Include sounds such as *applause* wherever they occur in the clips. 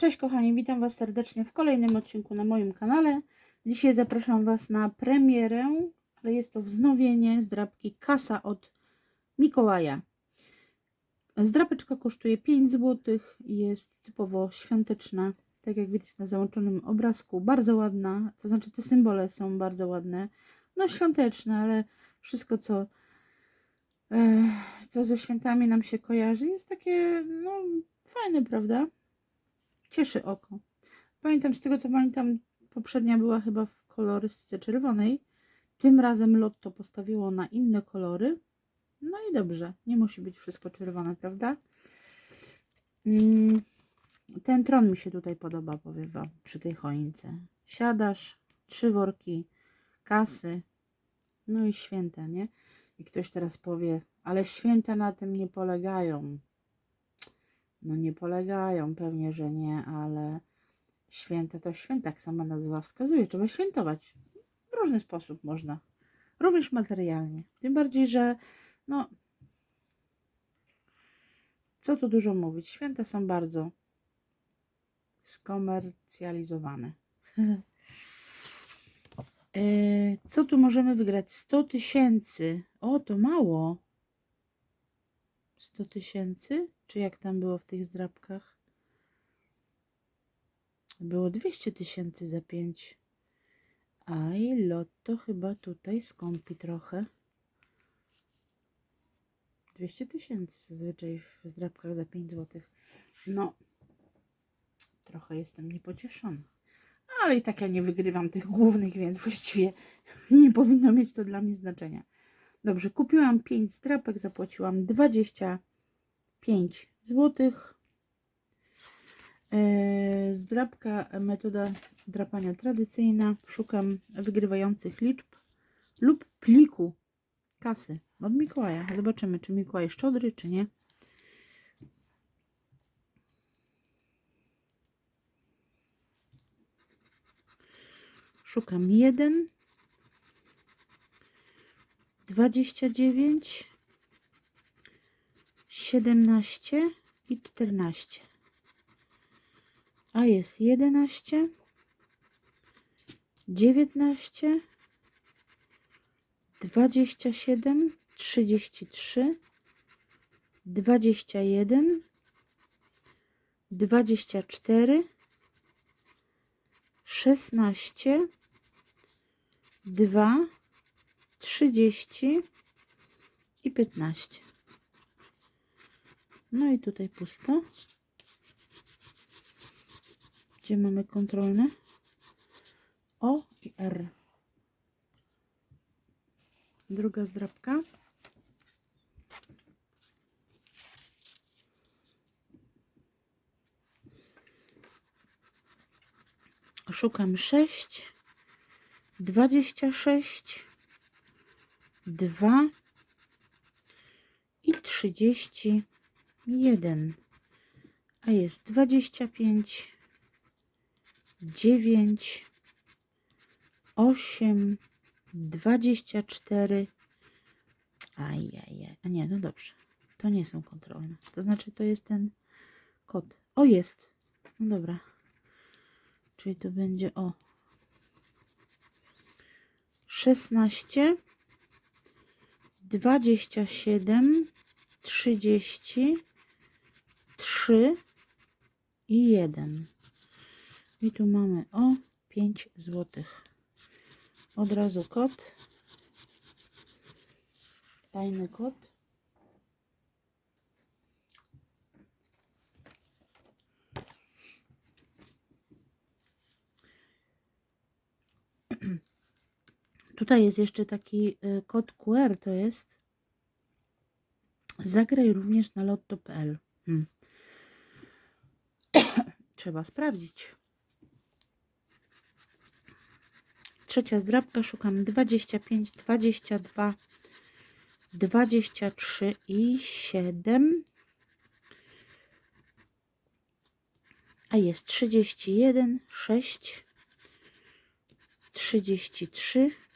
Cześć kochani, witam Was serdecznie w kolejnym odcinku na moim kanale. Dzisiaj zapraszam Was na premierę, ale jest to wznowienie zdrabki Kasa od Mikołaja. Zdrapeczka kosztuje 5 zł i jest typowo świąteczna, tak jak widać na załączonym obrazku. Bardzo ładna, to znaczy te symbole są bardzo ładne. No świąteczne, ale wszystko co, e, co ze świętami nam się kojarzy jest takie no fajne, prawda? Cieszy oko. Pamiętam z tego co pamiętam, poprzednia była chyba w kolorystyce czerwonej. Tym razem Lotto postawiło na inne kolory. No i dobrze, nie musi być wszystko czerwone, prawda? Mm, Ten tron mi się tutaj podoba, powiem Wam, przy tej choince. Siadasz, trzy worki kasy, no i święta, nie? I ktoś teraz powie, ale święta na tym nie polegają. No nie polegają, pewnie, że nie, ale święta to święta, jak sama nazwa wskazuje. Trzeba świętować. W różny sposób można. Również materialnie. Tym bardziej, że no co tu dużo mówić. Święta są bardzo skomercjalizowane. *laughs* E, Co tu możemy wygrać? 100 tysięcy. O, to mało. 100 tysięcy? Czy jak tam było w tych zdrabkach? Było 200 tysięcy za 5. A i lotto chyba tutaj skąpi trochę. 200 tysięcy zazwyczaj w zdrabkach za 5 zł. No, trochę jestem niepocieszona. Ale i tak ja nie wygrywam tych głównych, więc właściwie *laughs* nie powinno mieć to dla mnie znaczenia. Dobrze, kupiłam 5 zdrapek, zapłaciłam 25 zł. Eee, Zdrapka, metoda drapania tradycyjna. Szukam wygrywających liczb lub pliku kasy od Mikołaja. Zobaczymy, czy Mikołaj szczodry, czy nie. Szukam jeden, dwadzieścia dziewięć, siedemnaście i czternaście. A jest jedenaście, dziewiętnaście, dwadzieścia siedem, trzydzieści trzy, dwadzieścia jeden, dwadzieścia cztery, szesnaście, dwa, trzydzieści i piętnaście. No i tutaj pusto. Gdzie mamy kontrolne? O i R. Druga zdrabka. Szukam 6, 26, 2 i 31. A jest 25, 9, 8, 24. Ajajaj. A nie, no dobrze. To nie są kontrolne. To znaczy to jest ten kod. O, jest. No dobra. Czyli to będzie o 16, 27, 30, 3 i 1. I tu mamy o 5 zł. Od razu kod. Tajny kod. Tutaj jest jeszcze taki y, kod QR, to jest zagraj również na lotto.pl. Hmm. *coughs* Trzeba sprawdzić. Trzecia zdrabka, szukam 25, 22, 23 i 7. A jest 31, 6, 33,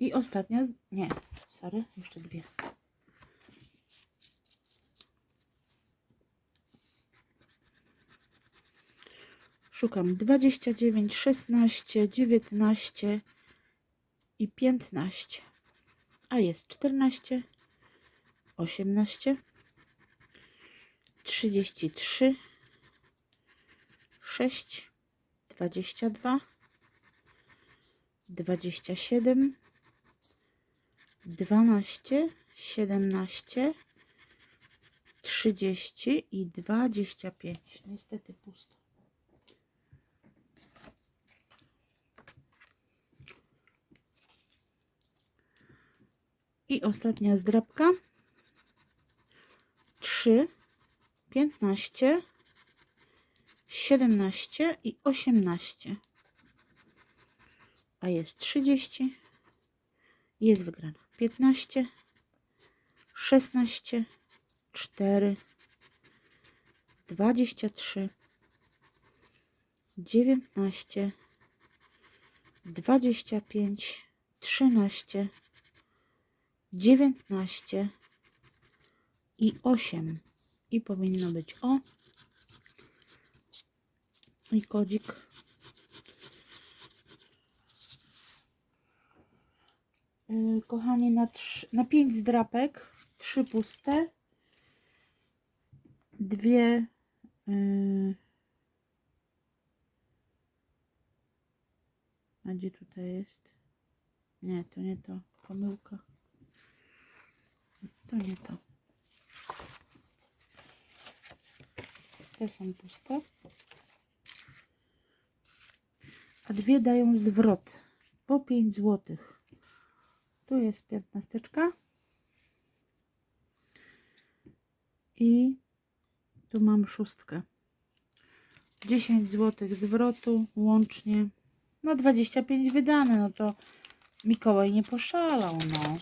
I ostatnia, nie, sorry, jeszcze dwie. Szukam 29, 16, 19 i 15. A jest 14, 18, 33, 6, 22, 27, 12, 17, 30 i 25. Niestety pusto. I ostatnia zdrabka. 3, 15, 17 i 18. A jest 30. Jest wygrana. 15, 16, 4, 23, 19, 25, 13, 19 i 8. I powinno być o. I kodzik. Yy, Kochani, na, trz- na 5 zdrapek, 3 puste, dwie yy, a gdzie tutaj jest? Nie, to nie to, pomyłka. To nie to. Te są puste. A dwie dają zwrot po 5 zł. Tu jest piętnasteczka. I tu mam szóstkę. 10 zł zwrotu łącznie. No 25 wydane, no to Mikołaj nie poszalał, no.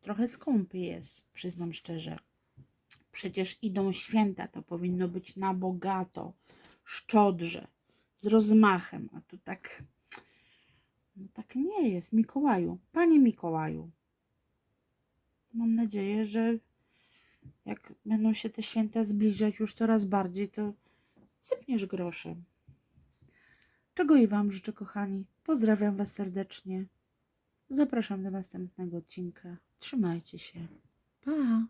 Trochę skąpy jest, przyznam szczerze. Przecież idą święta, to powinno być na bogato, szczodrze, z rozmachem, a tu tak, no tak nie jest. Mikołaju, panie Mikołaju, mam nadzieję, że jak będą się te święta zbliżać już coraz bardziej, to sypniesz groszem. Czego i Wam życzę, kochani. Pozdrawiam Was serdecznie. Zapraszam do następnego odcinka. Trzymajcie się. Pa!